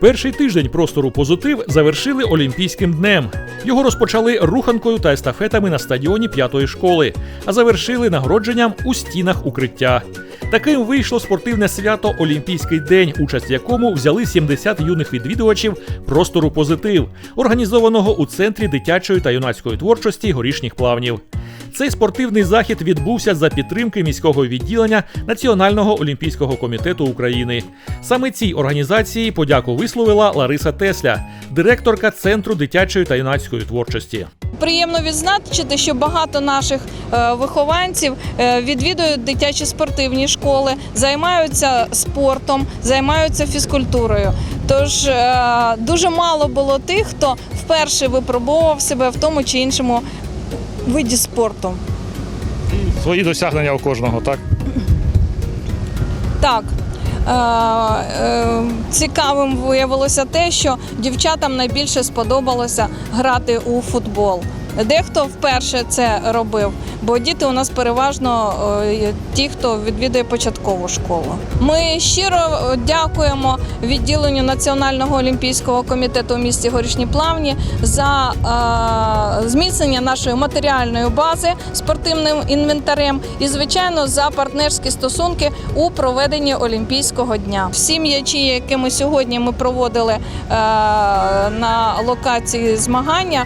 Перший тиждень простору позитив завершили Олімпійським днем. Його розпочали руханкою та естафетами на стадіоні п'ятої школи, а завершили нагородженням у стінах укриття. Таким вийшло спортивне свято Олімпійський день, участь в якому взяли 70 юних відвідувачів простору позитив, організованого у центрі дитячої та юнацької творчості горішніх плавнів. Цей спортивний захід відбувся за підтримки міського відділення Національного олімпійського комітету України. Саме цій організації подяку висловила Лариса Тесля, директорка Центру дитячої та юнацької творчості. Приємно відзначити, що багато наших е, вихованців е, відвідують дитячі спортивні школи, займаються спортом, займаються фізкультурою. Тож е, дуже мало було тих, хто вперше випробовував себе в тому чи іншому виді спорту. Свої досягнення у кожного, так? Так. е, е, Цікавим виявилося те, що дівчатам найбільше сподобалося грати у футбол. Дехто вперше це робив, бо діти у нас переважно е, ті, хто відвідує початкову школу. Ми щиро е, дякуємо відділенню Національного олімпійського комітету у місті Горішні Плавні за е, зміцнення нашої матеріальної бази спортивним інвентарем і, звичайно, за партнерські стосунки у проведенні Олімпійського дня. Всі м'ячі, які ми сьогодні ми проводили на локації змагання,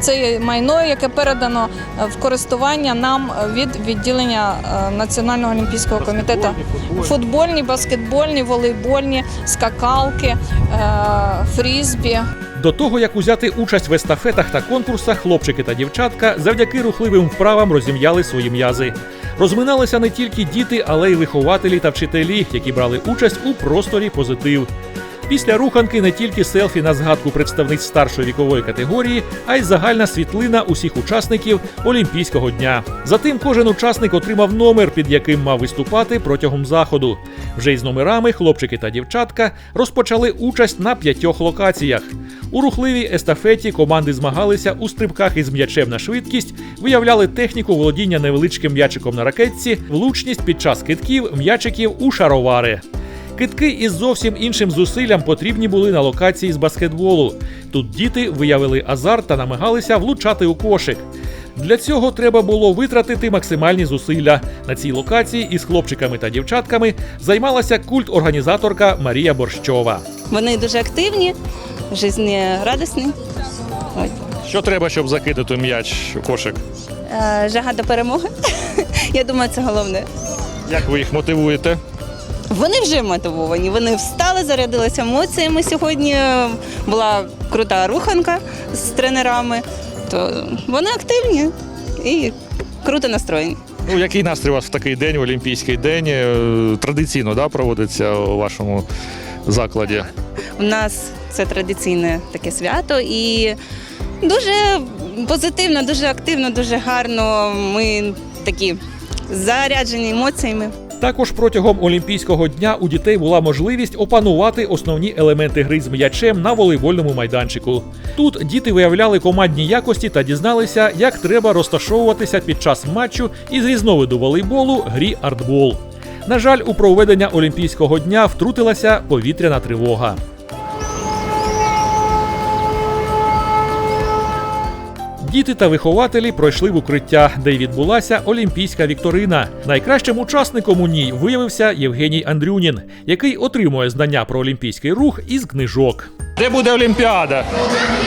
це майно, яке передано в користування нам від відділення е, Національного олімпійського комітету. Футбольні, баскетбольні, волейбольні, скакалки, е, фрізбі. До того як узяти участь в естафетах та конкурсах, хлопчики та дівчатка завдяки рухливим вправам розім'яли свої м'язи. Розминалися не тільки діти, але й вихователі та вчителі, які брали участь у просторі позитив. Після руханки не тільки селфі на згадку представниць старшої вікової категорії, а й загальна світлина усіх учасників Олімпійського дня. Затим кожен учасник отримав номер, під яким мав виступати протягом заходу. Вже із номерами хлопчики та дівчатка розпочали участь на п'ятьох локаціях. У рухливій естафеті команди змагалися у стрибках із м'ячем на швидкість, виявляли техніку володіння невеличким м'ячиком на ракетці, влучність під час китків, м'ячиків у шаровари. Китки із зовсім іншим зусиллям потрібні були на локації з баскетболу. Тут діти виявили азарт та намагалися влучати у кошик. Для цього треба було витратити максимальні зусилля. На цій локації із хлопчиками та дівчатками займалася культ-організаторка Марія Борщова. Вони дуже активні, жизнерадісні. Що треба, щоб закидати м'яч у кошик? Е, Жага до перемоги. Я думаю, це головне. Як ви їх мотивуєте? Вони вже мотивовані. Вони встали, зарядилися емоціями. Сьогодні була крута руханка з тренерами. То вони активні і круто настроєні. Ну, який настрій у вас в такий день, в Олімпійський день? Е, Традиційно да, проводиться у вашому закладі. У нас це традиційне таке свято і дуже позитивно, дуже активно, дуже гарно. Ми такі заряджені емоціями. Також протягом Олімпійського дня у дітей була можливість опанувати основні елементи гри з м'ячем на волейбольному майданчику. Тут діти виявляли командні якості та дізналися, як треба розташовуватися під час матчу із різновиду волейболу грі артбол. На жаль, у проведення Олімпійського дня втрутилася повітряна тривога. Діти та вихователі пройшли в укриття, де й відбулася олімпійська вікторина. Найкращим учасником у ній виявився Євгеній Андрюнін, який отримує знання про олімпійський рух із книжок. Де буде Олімпіада?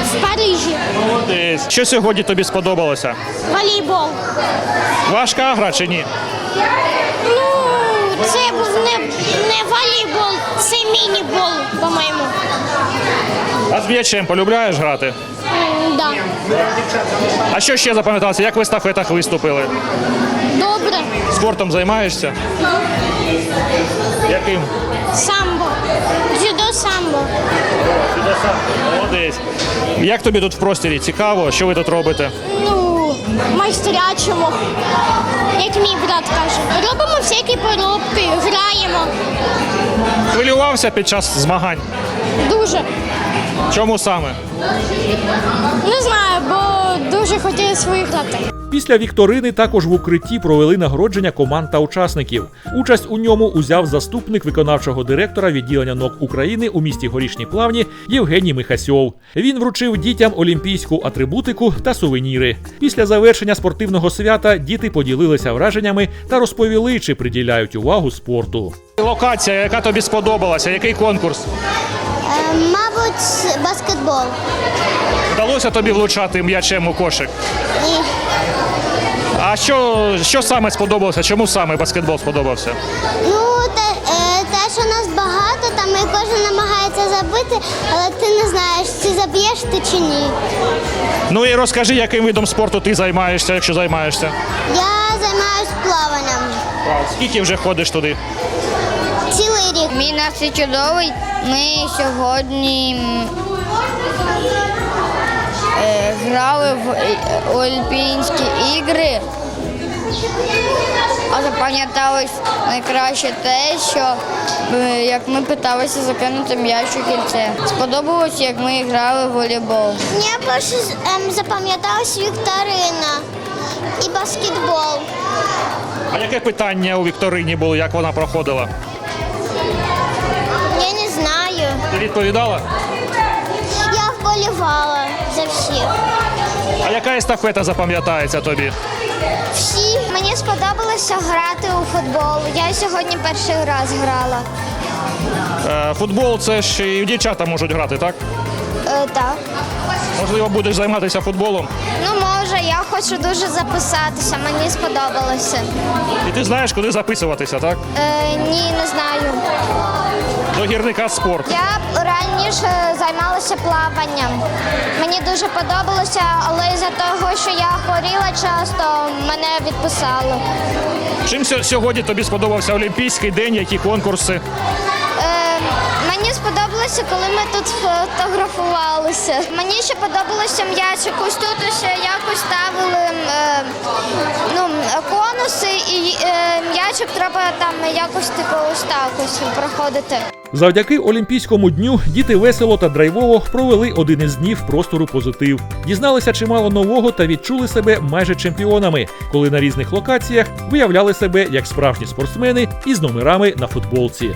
В Парижі. Молодець. Що сьогодні тобі сподобалося? Волейбол. Важка гра чи ні? Ну, це був не, не волейбол, це міні-бол. А з м'ячем полюбляєш грати? Да. А що ще запам'яталося? Як ви в естафетах виступили? Добре. Спортом займаєшся? Яким? Самбо. Дзюдо самбо. Молодець. Як тобі тут в просторі? Цікаво, що ви тут робите? Ну, майстрячимо. Як мій брат каже. Робимо всякі поробки, граємо. Хвилювався під час змагань? Дуже. Чому саме? Не знаю, бо дуже хотілося виграти. Після вікторини також в укритті провели нагородження команд та учасників. Участь у ньому узяв заступник виконавчого директора відділення НОК України у місті Горішні Плавні Євгеній Михасьов. Він вручив дітям олімпійську атрибутику та сувеніри. Після завершення спортивного свята діти поділилися враженнями та розповіли, чи приділяють увагу спорту. Локація, яка тобі сподобалася, який конкурс? Е, мабуть, баскетбол. Вдалося тобі влучати м'ячем у кошик? Ні. А що, що саме сподобалося? Чому саме баскетбол сподобався? Ну, те, е, те, що нас багато, там і кожен намагається забити, але ти не знаєш, чи заб'єш ти чи ні. Ну і розкажи, яким видом спорту ти займаєшся, якщо займаєшся. Я займаюся плаванням Скільки вже ходиш туди? Рік. Мій настрій чудовий. Ми сьогодні е, грали в е, Олімпійські ігри. А запам'яталось найкраще те, що е, як ми питалися закинути м'яч у кільце. Сподобалось, як ми грали в волейбол. Мені більше ем, запам'яталась вікторина і баскетбол. А яке питання у Вікторині було, як вона проходила? Ти відповідала? Я вболівала за всіх. А яка естафета запам'ятається тобі? Всі мені сподобалося грати у футбол. Я сьогодні перший раз грала. Е, футбол це ж і дівчата можуть грати, так? Е, так. Можливо, будеш займатися футболом. Ну може, я хочу дуже записатися. Мені сподобалося. І ти знаєш, куди записуватися, так? Е, ні, не знаю. До гірника спорт. Я раніше займалася плаванням. Мені дуже подобалося, але із-за того, що я хворіла часто, мене відписали. Чим сьо- сьогодні тобі сподобався Олімпійський день, які конкурси? Е, мені сподобалося, коли ми тут фотографувалися. Мені ще подобалося м'ячик. Ось тут ще якось ставили е, ну, конуси, і е, м'ячик треба там якось типу ось так ось проходити. Завдяки Олімпійському дню діти весело та драйвово провели один із днів простору позитив. Дізналися чимало нового та відчули себе майже чемпіонами, коли на різних локаціях виявляли себе як справжні спортсмени із номерами на футболці.